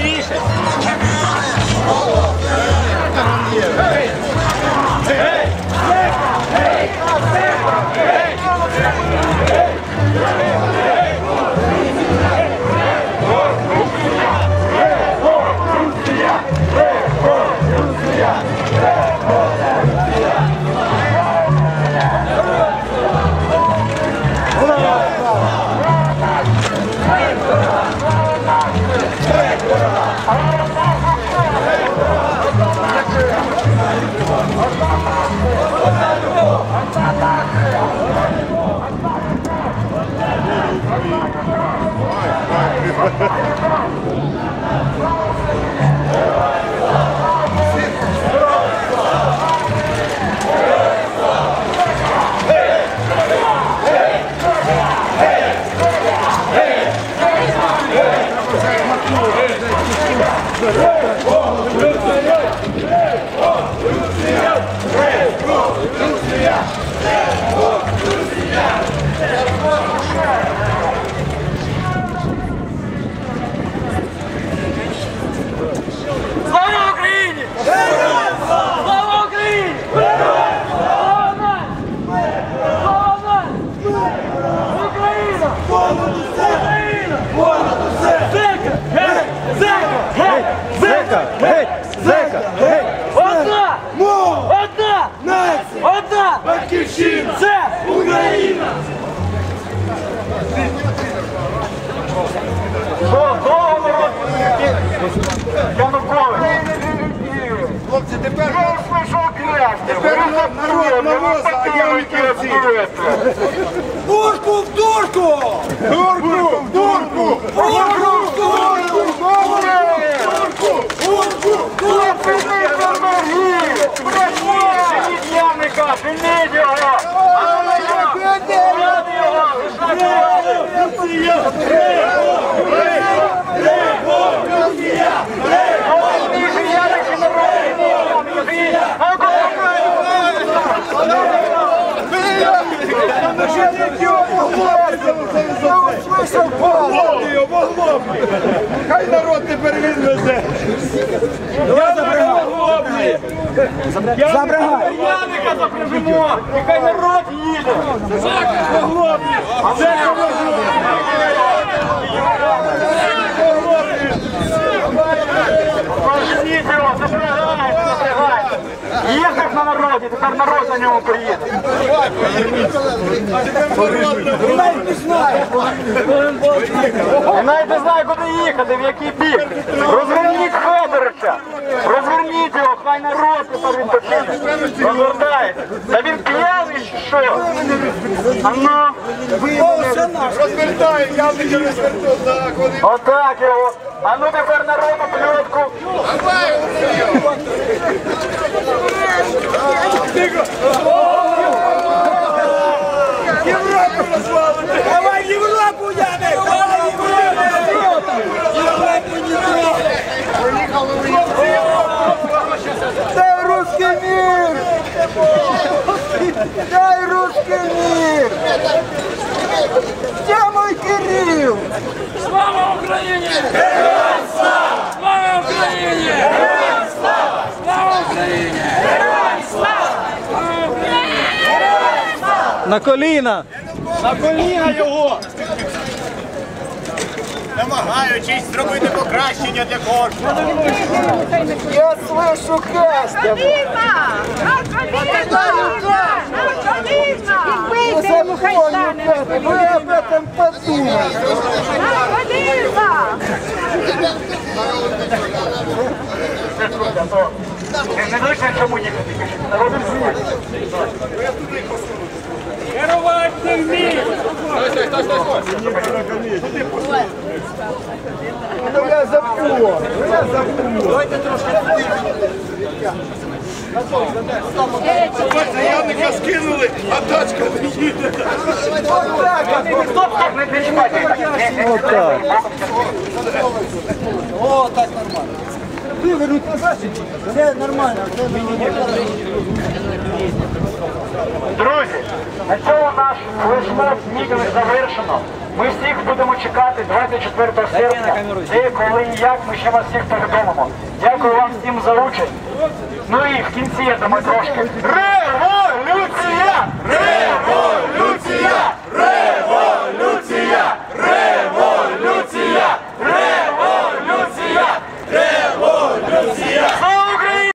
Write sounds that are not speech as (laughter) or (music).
Finish. Thank (laughs) you. Хлопці, тепер тепер народ навоза, а я не кінці. Дурку в дурку! Дурку! Дурку! Дурку в дурку! Дурку! Дурку! Під'ємника! Підніть його! Могло б його, могло б! Хай народ тепер він везе! Я забрав! Забригай! Яника запряжемо! Нехай народ їде! Могло б! Це Поженіть його, запрягайте, запрягайте! Їздив на народі, тепер народ на ньому знаю! Я навіть не знаю, куди їхати, в який бік. Розверніть Федоровича. Розверніть його, хай народ тепер він почне. Розвертається. Та він п'яний чи що? А ну, О, це наш! розвертає, я не так, вони отак його. А ну тепер народу плютку. Європу розвалити! Давай Європу, Яник! Давай Європу! Європу не Дай русский мир! Дай русский мир! Где мой Кирилл? Слава Україні! Героям слава! Слава Україні! Героям слава! Героям слава! Слава Україні! На коліна! На коліна його! Намагаючись зробити покращення для кожного. Я слышу кастом! Коліна! На коліна! На коліна! Підбийте йому, хай стане! Вы об этом подумайте! На коліна! Не лише чому їхати, народу Керувати не вміє! Ну я запор! Ну я запор! Заявника скинули, а тачка не їде. Стоп, стоп, не! О, так нормально. Вивернуть назад. Все нормально. Друзі, на цьому наш флешмоб мітинг завершено. Ми всіх будемо чекати 24 серпня, де, коли і як ми ще вас всіх повідомимо. Дякую вам всім за участь. Ну і в кінці я думаю трошки. Революція!